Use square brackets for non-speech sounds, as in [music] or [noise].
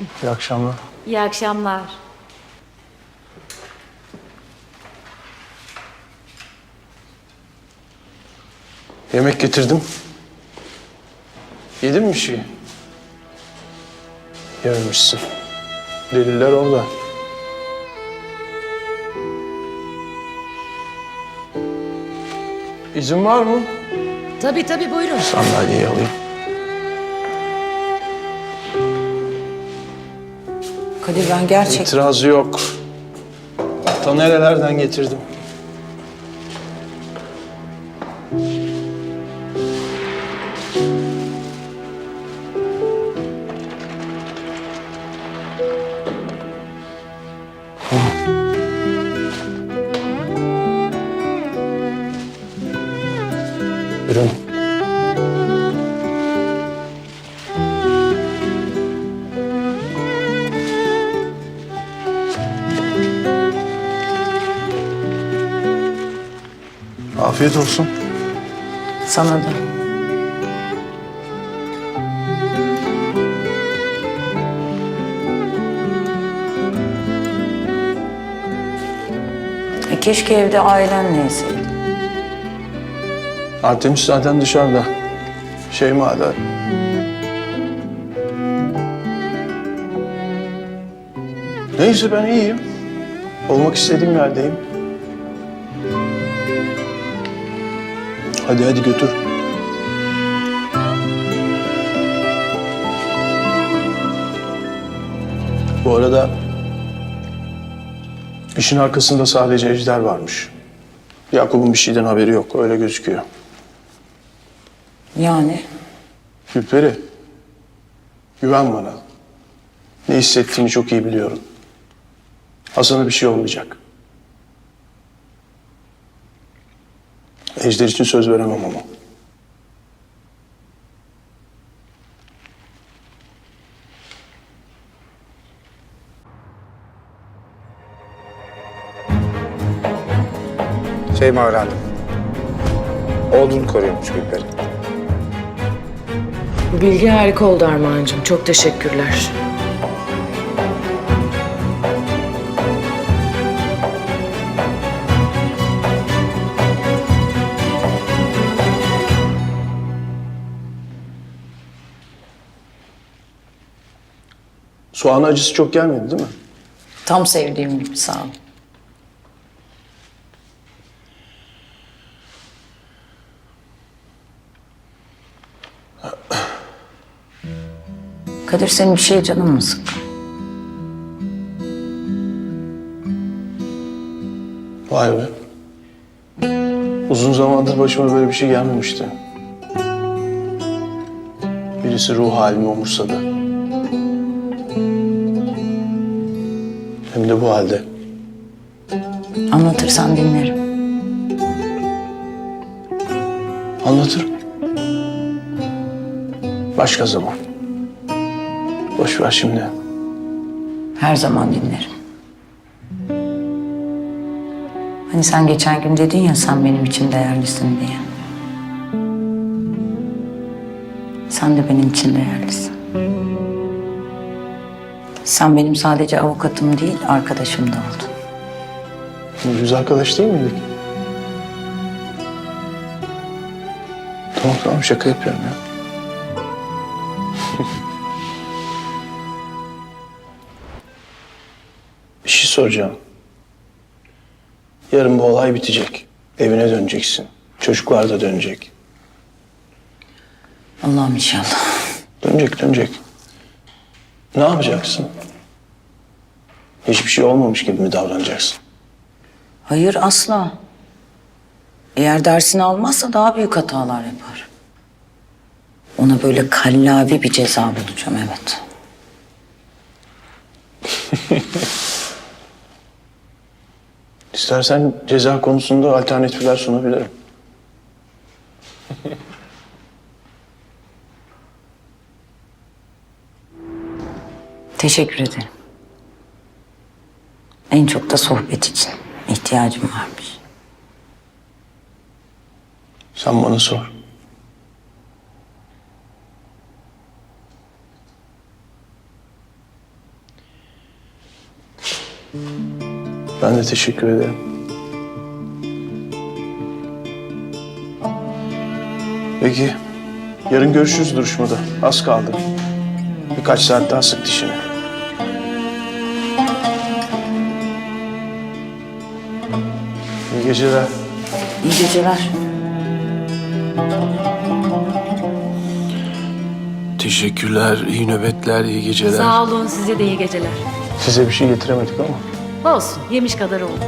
İyi akşamlar. İyi akşamlar. Yemek getirdim. Yedin mi bir şey? Yememişsin. Deliller orada. İzin var mı? Tabii tabii buyurun. Sandalyeyi alayım. Kadir ben gerçek... İtirazı yok. Ta nerelerden getirdim. Afiyet olsun. Sana da. E keşke evde ailen neyseydi. Artemis zaten dışarıda. Şeyma da. Neyse ben iyiyim. Olmak istediğim yerdeyim. Hadi hadi götür. Bu arada işin arkasında sadece Ejder varmış. Yakup'un bir şeyden haberi yok. Öyle gözüküyor. Yani Gülperi, güven bana. Ne hissettiğini çok iyi biliyorum. Hasan'a bir şey olmayacak. Ejder için söz veremem ama. Şey mi öğrendim? Oğlunu koruyormuş Gülperi. Bilgi harika oldu Armağan'cığım. Çok teşekkürler. Soğan acısı çok gelmedi değil mi? tam sevdiğim gibi sağ ol. Kadir senin bir şey canın mı sıkkın? Vay be. Uzun zamandır başıma böyle bir şey gelmemişti. Birisi ruh halimi umursadı. Hem de bu halde. Anlatırsan dinlerim. Anlatırım. Başka zaman. Boş ver şimdi. Her zaman dinlerim. Hani sen geçen gün dedin ya sen benim için değerlisin diye. Sen de benim için değerlisin. Sen benim sadece avukatım değil, arkadaşım da oldun. Biz arkadaş değil miydik? Tamam tamam şaka yapıyorum ya. [laughs] bir şey soracağım. Yarın bu olay bitecek. Evine döneceksin. Çocuklar da dönecek. Allah'ım inşallah. Dönecek dönecek. Ne yapacaksın? Hiçbir şey olmamış gibi mi davranacaksın? Hayır asla. Eğer dersini almazsa daha büyük hatalar yapar. Ona böyle kallavi bir ceza bulacağım evet. [laughs] İstersen ceza konusunda alternatifler sunabilirim. [laughs] Teşekkür ederim. En çok da sohbet için ihtiyacım varmış. Sen bana sor. Ben de teşekkür ederim. Peki, yarın görüşürüz duruşmada. Az kaldı. Birkaç saat daha sık dişini. Geceler. İyi geceler. Teşekkürler, iyi nöbetler, iyi geceler. Sağ olun size de iyi geceler. Size bir şey getiremedik ama. Olsun yemiş kadar oldu.